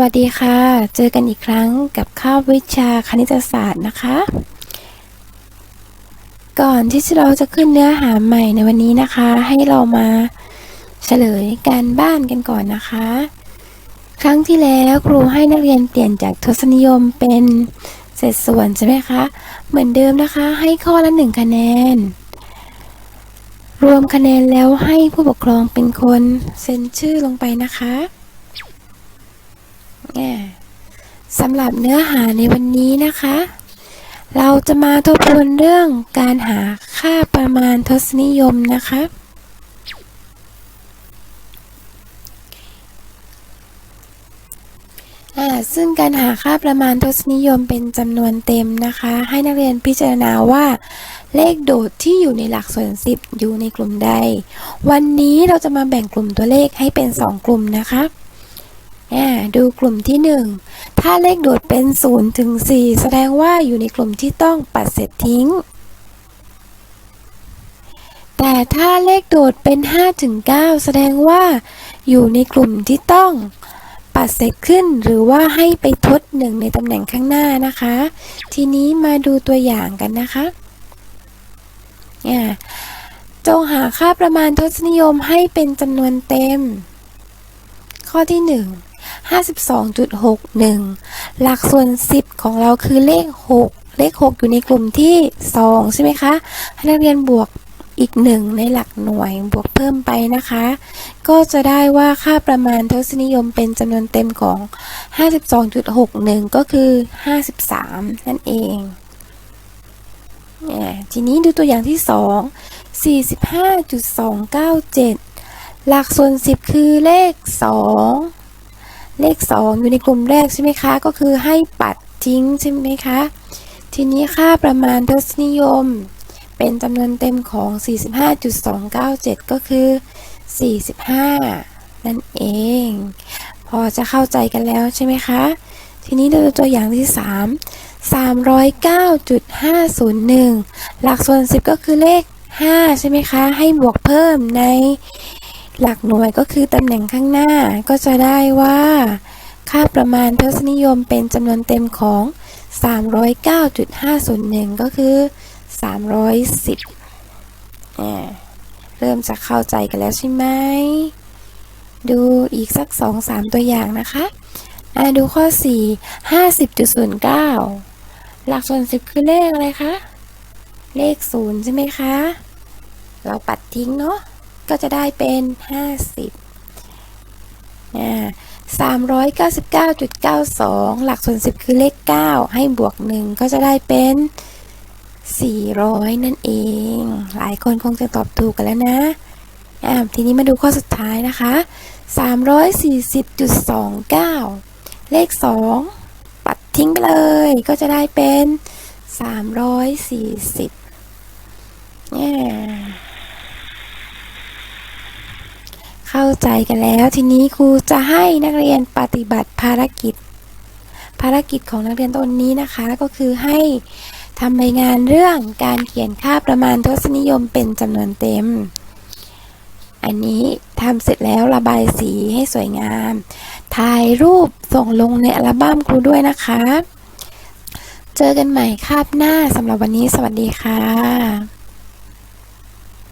วัสดีค่ะ เจอกันอีกครั้งกับข้าววิชาคณิตศาสตร์นะคะ ก่อนที่เราจะขึ้นเนื้อหาใหม่ในวันนี้นะคะ ให้เรามาเฉลยการบ้านกันก่อนนะคะ ครั้งที่แล้วครูให้นักเรียนเปลี่ยนจากทศนิยมเป็นเศษส่วนใช่ไหมคะ เหมือนเดิมนะคะ ให้ข้อละหนึ่งคะแนน รวมคะแนนแล้วให้ผู้ปกครองเป็นคนเซ็นชื่อลงไปนะคะ สำหรับเนื้อหาในวันนี้นะคะ เราจะมาทบทวนเรื่องการหาค่าประมาณทศนิยมนะคะอ่าซึ่งการหาค่าประมาณทศนิยมเป็นจำนวนเต็มนะคะ ให้นักเรียนพิจารณาว่าเลขโดดที่อยู่ในหลักส่วน 10 อยู่ในกลุ่มใด วันนี้เราจะมาแบ่งกลุ่มตัวเลขให้เป็น 2 กลุ่มนะคะ ดูกลุ่มที่ 1 ถ้าเลขโดดเป็น 0 ถึง 4 แสดงว่าอยู่ในกลุ่มที่ต้องปัดเศษทิ้ง แต่ถ้าเลขโดดเป็น 5 ถึง 9 แสดงว่าอยู่ในกลุ่มที่ต้องปัดเศษขึ้นหรือว่าให้ไปทด1ในตำแหน่งข้างหน้านะคะ ทีนี้มาดูตัวอย่างกันนะคะจงหาค่าประมาณทศนิยมให้เป็นจำนวนเต็ม ข้อที่ 1 52.61 หลักส่วน 10 ของเราคือเลข 6 เลข 6 อยู่ในกลุ่มที่ 2 ใช่ไหมคะให้นักเรียนบวกอีก 1 ในหลักหน่วยบวกเพิ่มไปนะคะ ก็จะได้ว่าค่าประมาณทศนิยมเป็นจำนวนเต็มของ 52.61 ก็คือ 53 นั่นเองนี่ทีนี้ดูตัวอย่างที่ 2 45.297 หลักส่วน 10 คือเลข 2 เลข 2 อยู่ในกลุ่มแรกใช่ไหมคะ ก็คือให้ปัดทิ้งใช่ไหมคะ ทีนี้ค่าประมาณทศนิยม เป็นจำนวนเต็มของ 45.297 ก็คือ 45 นั่นเอง พอจะเข้าใจกันแล้วใช่ไหมคะ ทีนี้เราดูตัวอย่างที่ 3 309.501 หลักส่วน 10 ก็คือเลข 5 ใช่ไหมคะ ให้บวกเพิ่มใน หลักหน่วยก็คือตำแหน่งข้างหน้าก็จะได้ว่า ค่าประมาณทศนิยมเป็นจำนวนเต็มของ 309.501 ก็คือ 310อ่าเริ่มจะเข้าใจกันแล้วใช่ไหม ดูอีกสัก 2-3 ตัวอย่างนะคะอ่าดูข้อ 4 50.09 หลักส่วน 10 คือเลขอะไรคะ เลข 0 ใช่ไหมคะ เราปัดทิ้งเนาะ ก็จะได้เป็น 50อ่า399.92 หลักส่วน 10 คือเลข 9 ให้บวก 1 ก็จะได้เป็น 400 นั่นเอง หลายคนคงจะตอบถูกกันแล้วนะอ่าทีนี้มาดูข้อสุดท้ายนะคะ 340.29 เลข 2 ปัดทิ้งไปเลย ก็จะได้เป็น 340เนี่ย เข้าใจกันแล้ว ทีนี้ครูจะให้นักเรียนปฏิบัติภารกิจ ภารกิจของนักเรียนตนนี้นะคะก็คือให้ทำใบงานเรื่องการเขียนค่าประมาณทศนิยมเป็นจำนวนเต็ม อันนี้ทำเสร็จแล้วระบายสีให้สวยงาม ถ่ายรูปส่งลงในอัลบั้มครูด้วยนะคะ เจอกันใหม่คาบหน้าสำหรับวันนี้สวัสดีค่ะ